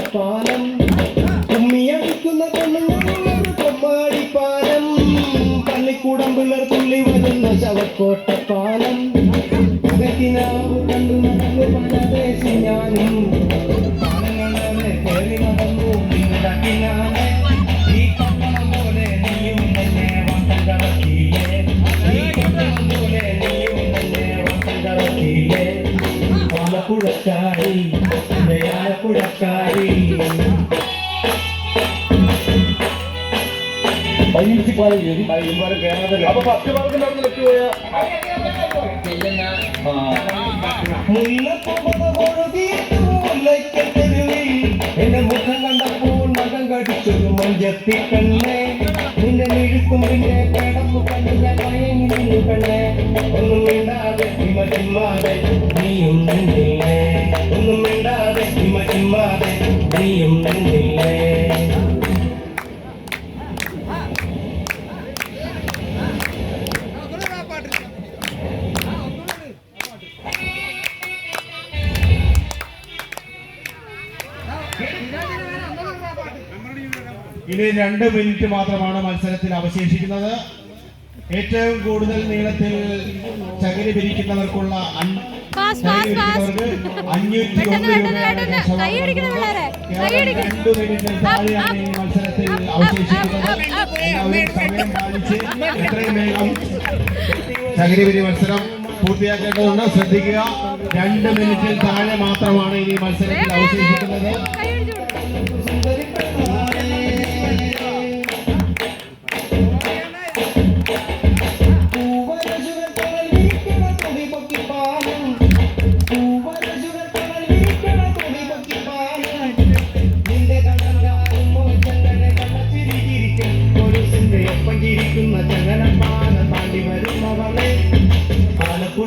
ചവക്കോട്ടപ്പാലം കുമ്മിയടിക്കുന്ന കൊമ്മാടി പാലം പള്ളിക്കൂടം പിള്ളർ തുള്ളി വരുന്ന ചവക്കോട്ടപ്പാലം അകത്തിനാവ് കണ്ടു നടന്നു പരദേശി ഞാനും. പാലങ്ങളെ കയറി നടന്നു നിന്നിടക്കിനാലെ ആലപ്പുഴക്കാരി എന്റെ ആലപ്പുഴക്കാരി പതിനഞ്ച് പാലം കയറി ഇതുപോലെ കേരളത്തിൽ അപ്പൊ പത്ത് അവിടെ ലെഫ്റ്റ് പോയ എന്റെ മുഖം കണ്ടപ്പോൾ നഖം കടിച്ചൊരു മഞ്ചത്തി കണ്ണേ നിന്റെ മിഴുക്കും നിന്റെ കിടപ്പു കണ്ടു ഞാൻ മയങ്ങി കണ്ണേ ഒന്നും വേണ്ടാതെ ചിമ്മാതെ നീയും നിന്നില്ലേ നീയും നിന്നില്ലേ ഇനി രണ്ട് മിനിറ്റ് മാത്രമാണ് മത്സരത്തിൽ അവശേഷിക്കുന്നത്. ഏറ്റവും കൂടുതൽ നീളത്തിൽ ചകിരി പിരിക്കുന്നവർക്കുള്ള അഞ്ഞൂറ്റി ഒന്ന്. രണ്ട് മിനിറ്റിൽ താഴെയാണ് ഈ മത്സരത്തിൽ അവശേഷിക്കുന്നത്. എല്ലാവരും സമയം പാലിച്ച് എത്രയും വേഗം ചകിരി പിരി മത്സരം പൂർത്തിയാക്കേണ്ടതുണ്ട്. ശ്രദ്ധിക്കുക. രണ്ട് മിനിറ്റിൽ താഴെ മാത്രമാണ് ഇനി മത്സരത്തിൽ അവശേഷിക്കുന്നത്.